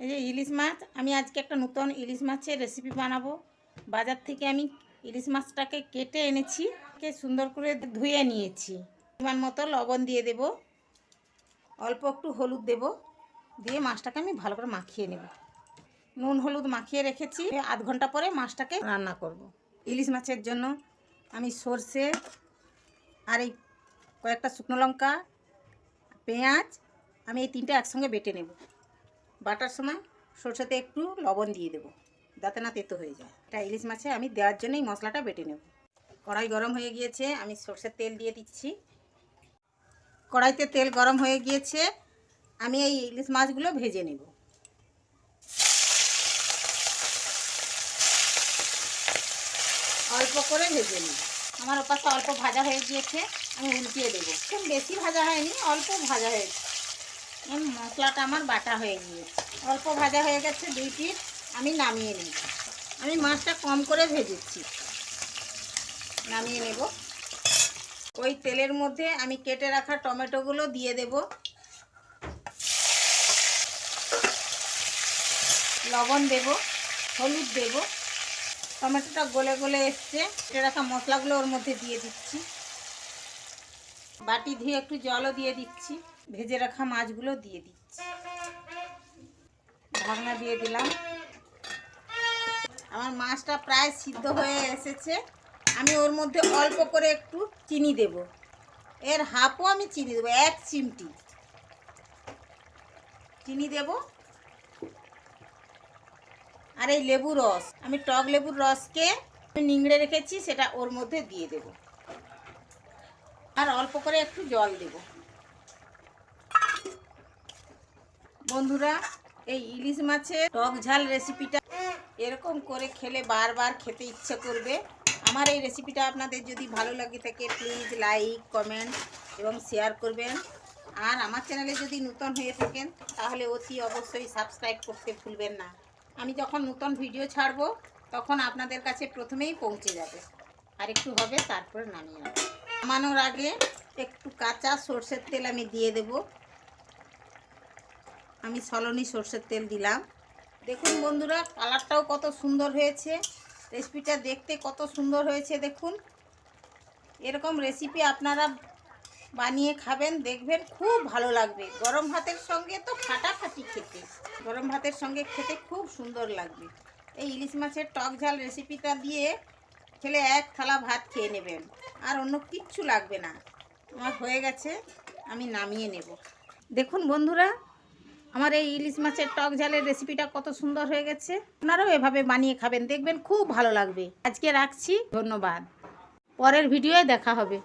এই যে ইলিশ মাছ, আমি আজকে একটা নতুন ইলিশ মাছের রেসিপি বানাবো। বাজার থেকে আমি ইলিশ মাছটাকে কেটে এনেছি, কে সুন্দর করে ধুয়ে নিয়েছি। পরিমাণ মতো লবণ দিয়ে দেব। অল্প একটু হলুদ দেব। দিয়ে মাছটাকে আমি ভালো করে মাখিয়ে নেব। নুন, হলুদ মাখিয়ে রেখেছি। আধ ঘণ্টা পরে মাছটাকে রান্না করব। ইলিশ মাছের জন্য আমি সর্ষে আর এই কয়েকটা শুকনো লঙ্কা, পেঁয়াজ, আমি এই তিনটে একসঙ্গে বেটে নেব। বাটার সময় সরষেতে একটু লবণ দিয়ে দেবো, যাতে না তেতো হয়ে যায়। এটা ইলিশ মাছে আমি দেওয়ার জন্যই মশলাটা বেটে নেব। কড়াই গরম হয়ে গিয়েছে, আমি সর্ষের তেল দিয়ে দিচ্ছি। কড়াইতে তেল গরম হয়ে গিয়েছে, আমি এই ইলিশ মাছগুলো ভেজে নেব। অল্প করে ভেজে নেব। আমার ওপাশে অল্প ভাজা হয়ে গিয়েছে, আমি উল্টিয়ে দেবো। খুব বেশি ভাজা হয়নি, অল্প ভাজা হয়েছে। মশলাটা আমার বাটা হয়ে গিয়েছে। অল্প ভাজা হয়ে গেছে দুই পিস, আমি নামিয়ে নিই আমি মাছটা কম করে ভেজেছি। নামিয়ে নেব। ওই তেলের মধ্যে আমি কেটে রাখা টমেটোগুলো দিয়ে দেব। লবণ দেব, হলুদ দেব। টমেটোটা গলে গলে এসছে। কেটে রাখা মশলাগুলো ওর মধ্যে দিয়ে দিচ্ছি। বাটি ধুয়ে একটু জলও দিয়ে দিচ্ছি। ভেজে রাখা মাছগুলো দিয়ে দিচ্ছি। ঢাকনা দিয়ে দিলাম। আমার মাছটা প্রায় সিদ্ধ হয়ে এসেছে। আমি ওর মধ্যে অল্প করে একটু চিনি দেব। এর হাফও আমি চিনি দেবো, এক চিমটি। চিনি দেব। আর এই লেবু রস, আমি টক লেবুর রসকে নিংড়ে রেখেছি, সেটা ওর মধ্যে দিয়ে দেব। আর অল্প করে একটু জল দেব। বন্ধুরা, এই ইলিশ মাছের টক ঝাল রেসিপিটা এরকম করে খেলে বারবার খেতে ইচ্ছে করবে। আমার এই রেসিপিটা আপনাদের যদি ভালো লাগে থাকে প্লিজ লাইক কমেন্ট এবং শেয়ার করবেন। আর আমার চ্যানেলে যদি নতুন হয়ে থাকেন, তাহলে অতি অবশ্যই সাবস্ক্রাইব করতে ভুলবেন না। আমি যখন নতুন ভিডিও ছাড়বো, তখন আপনাদের কাছে প্রথমেই পৌঁছে যাবে। আর একটু হবে, তারপরে নামিয়ে নেব। নামানোর আগে একটু কাঁচা সর্ষের তেল আমি দিয়ে দেব। আমি সলনি সর্ষের তেল দিলাম। দেখুন বন্ধুরা, কালারটাও কত সুন্দর হয়েছে। রেসিপিটা দেখতে কত সুন্দর হয়েছে, দেখুন। এরকম রেসিপি আপনারা বানিয়ে খাবেন, দেখবেন খুব ভালো লাগবে। গরম ভাতের সঙ্গে তো ফাটাফাটি খেতে। গরম ভাতের সঙ্গে খেতে খুব সুন্দর লাগবে। এই ইলিশ মাছের টক ঝাল রেসিপিটা দিয়ে খেলে এক থালা ভাত খেয়ে নেবেন। আর অন্য কিচ্ছু লাগবে না। আমার হয়ে গেছে, আমি নামিয়ে নেব। দেখুন বন্ধুরা, আমার এই ইলিশ মাছের টক ঝালের রেসিপিটা কত সুন্দর হয়ে গেছে। আপনারাও এভাবে বানিয়ে খাবেন, দেখবেন খুব ভালো লাগবে। আজকে রাখছি, ধন্যবাদ। পরের ভিডিওয়ে দেখা হবে।